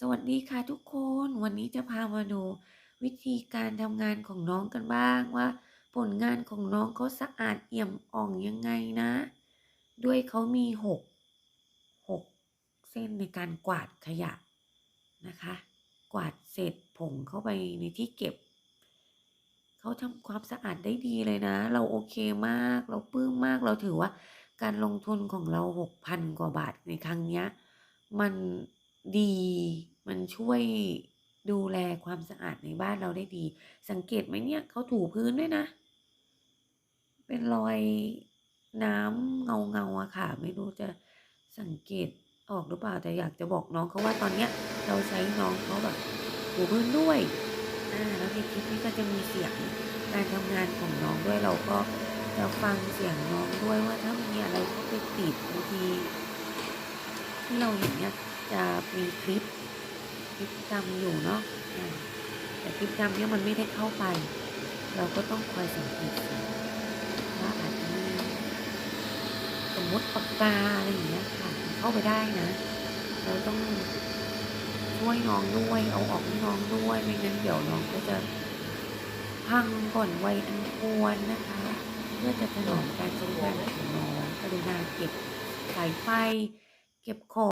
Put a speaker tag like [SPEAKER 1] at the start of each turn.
[SPEAKER 1] สวัสดีค่ะทุกคนวันนี้จะพามาดูวิธีการทำงานของน้องกันบ้างว่า ผลงานของน้องเขาสะอาดเอี่ยมอ่องยังไงนะ ด้วยเขามีหกหกเส้นในการกวาดขยะนะคะ กวาดเศษผงเข้าไปในที่เก็บ เขาทำความสะอาดได้ดีเลยนะ เราโอเคมาก เราปลื้มมากเราถือว่า การลงทุนของเรา6,000กว่าบาทในครั้งนี้มัน ดี มันช่วยดูแลความสะอาดในบ้านเราได้ดี สังเกตไหมเนี่ยเขาถูพื้นด้วยนะ เป็นรอยน้ำเงาๆอะค่ะ ไม่รู้จะสังเกตออกหรือเปล่าแต่อยากจะบอกน้องเขาว่าตอนเนี้ยเราใช้น้องเขาแบบถูพื้นด้วยอาแล้วในคลิปนี้ก็จะมีเสียงการทำงานของน้องด้วยเราก็จะฟังเสียงน้องด้วยว่าถ้ามีอะไรเข้าไปติดบางทีที่เราเห็นเนี่ย จะมีคลิปคลิปดำอยู่เนาะแต่คลิปดำเนี่ยมันไม่ได้เข้าไป เราก็ต้องคอยสังเกตว่าอาจจะมีสมมติปากกาอะไรอย่างเงี้ยค่ะเข้าไปได้นะ เราต้องช่วยน้องด้วยเอาออกให้น้องด้วยไม่งั้นเดี๋ยวน้องก็จะพังก่อนวัยอันควรนะคะ เพื่อจะถนอมการใช้งานของน้องกรุณาเก็บสายไฟ เก็บของ